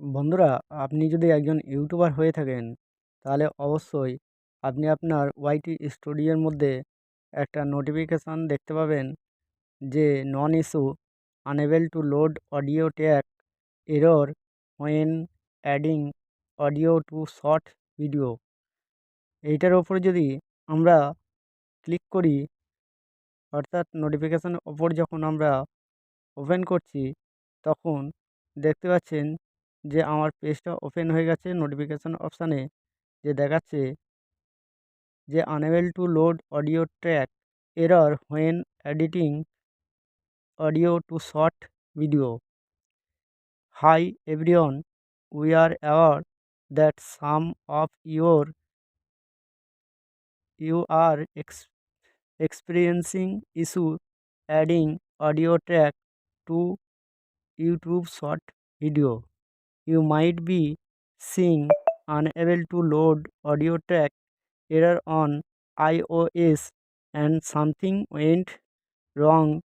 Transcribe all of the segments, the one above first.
বন্ধুরা, আপনি যদি একজন ইউটিউবার হয়ে থাকেন, তাহলে অবশ্যই আপনি আপনার ওয়াইটি স্টুডিওর মধ্যে একটা নোটিফিকেশান দেখতে পাবেন যে known issue unable to load audio track error when adding audio to short video এইটার ওপরে যদি আমরা ক্লিক করি, অর্থাৎ নোটিফিকেশানের ওপর যখন আমরা ওপেন করছি, তখন দেখতে পাচ্ছেন যে আমার পেজটা ওপেন হয়ে গেছে নোটিফিকেশান অপশানে যে দেখাচ্ছে যে unable to load audio track error when editing audio to short video hi everyone we are aware that some of your you are ex experiencing issue adding audio track to YouTube short video you might be seeing unable to load audio track error on iOS and something went wrong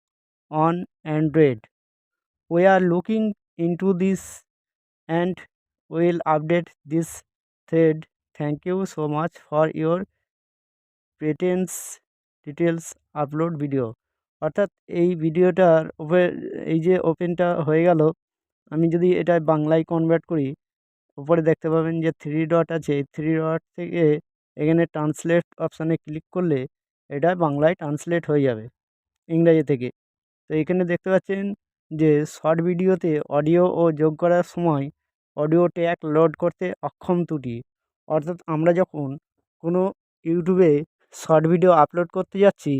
on Android. We are looking into this and will update this thread. Thank you so much for your patience details upload video অর্থাৎ এই ভিডিওটার উপরে এই যে ওপেনটা হয়ে গেল আমি যদি এটা বাংলায় কনভার্ট করি, উপরে দেখতে পাবেন যে থ্রি ডট আছে। থ্রি ডট থেকে এখানে ট্রান্সলেট অপশানে ক্লিক করলে এটা বাংলায় ট্রান্সলেট হয়ে যাবে ইংরাজি থেকে। তো এখানে দেখতে পাচ্ছেন যে শর্ট ভিডিওতে অডিও ও যোগ করার সময় অডিও ট্র্যাক লোড করতে অক্ষম ত্রুটি। অর্থাৎ আমরা যখন কোনো ইউটিউবে শর্ট ভিডিও আপলোড করতে যাচ্ছি,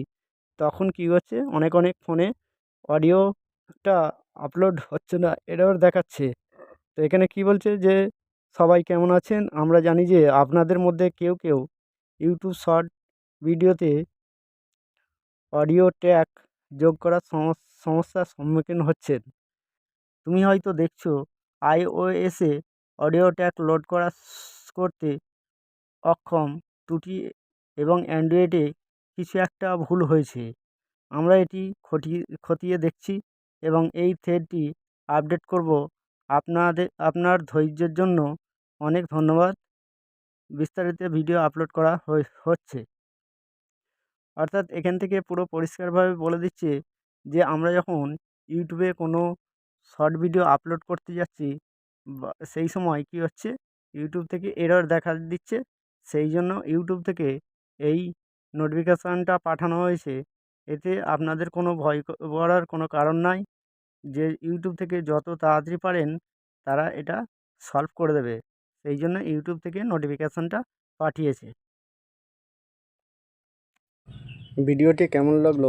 তখন কী হচ্ছে? অনেক অনেক ফোনে অডিওটা আপলোড হচ্ছে না এরর দেখাচ্ছে। তো এখানে কী বলছে যে, সবাই কেমন আছেন? আমরা জানি যে, আপনাদের মধ্যে কেউ কেউ ইউটিউব শর্ট ভিডিওতে অডিও ট্র্যাক যোগ করার সমস্যার সম্মুখীন হচ্ছেন। তুমি হয়তো দেখছ আইওএসে অডিও ট্র্যাক লোড করা করতে অক্ষম, ত্রুটি এবং অ্যান্ড্রয়েডে কিছু একটা ভুল হয়েছে। আমরা এটি খতিয়ে দেখছি। এবং এই থ্রেডটি আপডেট করব। আপনাদের, আপনার ধৈর্যের জন্য অনেক ধন্যবাদ। বিস্তারিত ভিডিও আপলোড করা হচ্ছে। অর্থাৎ এখান থেকে পুরো পরিষ্কারভাবে বলে দিচ্ছে যে, আমরা যখন ইউটিউবে কোনো শর্ট ভিডিও আপলোড করতে যাচ্ছি সেই সময় কী হচ্ছে ইউটিউব থেকে এরর দেখা দিচ্ছে। সেই জন্য ইউটিউব থেকে এই নোটিফিকেশানটা পাঠানো হয়েছে। এতে আপনাদের কোনো ভয় করার কোনো কারণ নাই। যে ইউটিউব থেকে যত তাড়াতাড়ি পারেন, তারা এটা সলভ করে দেবে। সেই জন্য ইউটিউব থেকে নোটিফিকেশানটা পাঠিয়েছে। ভিডিওটি কেমন লাগল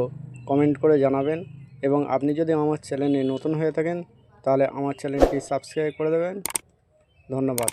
কমেন্ট করে জানাবেন এবং আপনি যদি আমার চ্যানেলে নতুন হয়ে থাকেন, তাহলে আমার চ্যানেলটি সাবস্ক্রাইব করে দেবেন। ধন্যবাদ।